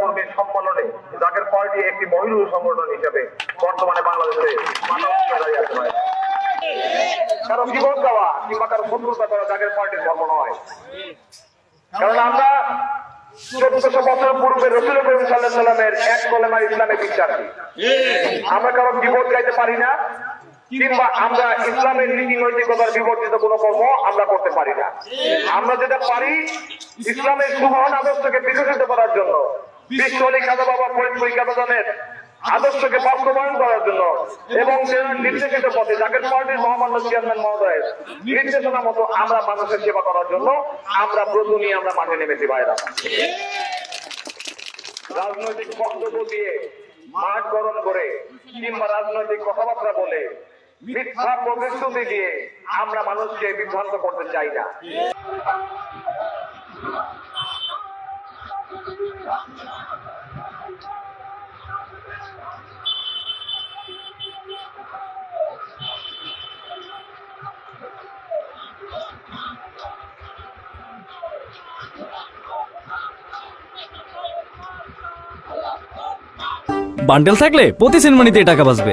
কর্মীর সম্মেলনে পার্টি একটি সংগঠন হিসেবে বর্তমানে বাংলাদেশে জীবন দেওয়া কিংবা কারও শত্রুতা করা জাকের পার্টির ধর্ম নয়। কারণ আমরা চোদ্দশো বছর পূর্বে রসুল করিম সাল্লাহ সাল্লামের এক ইসলামে বিশ্বাসী আমরা কারও বিপদ গাইতে পারি না। কিংবা আমরা ইসলামের নীতি নৈতিকতার বিবর্তিত কোনো কর্ম আমরা করতে পারি না। আমরা যেটা পারি ইসলামের আদর্শকে বিকশিত করার জন্য বিশ্ব অলি কাদা বাবা ফরিদ কাদাদানের আদর্শকে বাস্তবায়ন করার জন্য এবং নির্দেশিত পথে জাকের পার্টির মহামান্য চেয়ারম্যান মহোদয়ের নির্দেশনা মতো আমরা মানুষের সেবা করার জন্য আমরা ব্রত নিয়ে আমরা মাঠে নেমেছি ভাইরা। রাজনৈতিক বক্তব্য দিয়ে মাঠ গরম করে কিংবা রাজনৈতিক কথাবার্তা বলে মিথ্যা প্রতিশ্রুতি দিয়ে আমরা মানুষকে বিভ্রান্ত করতে চাই না। বান্ডেল থাকলে প্রতি সিনেমানিতে টাকা বাঁচবে।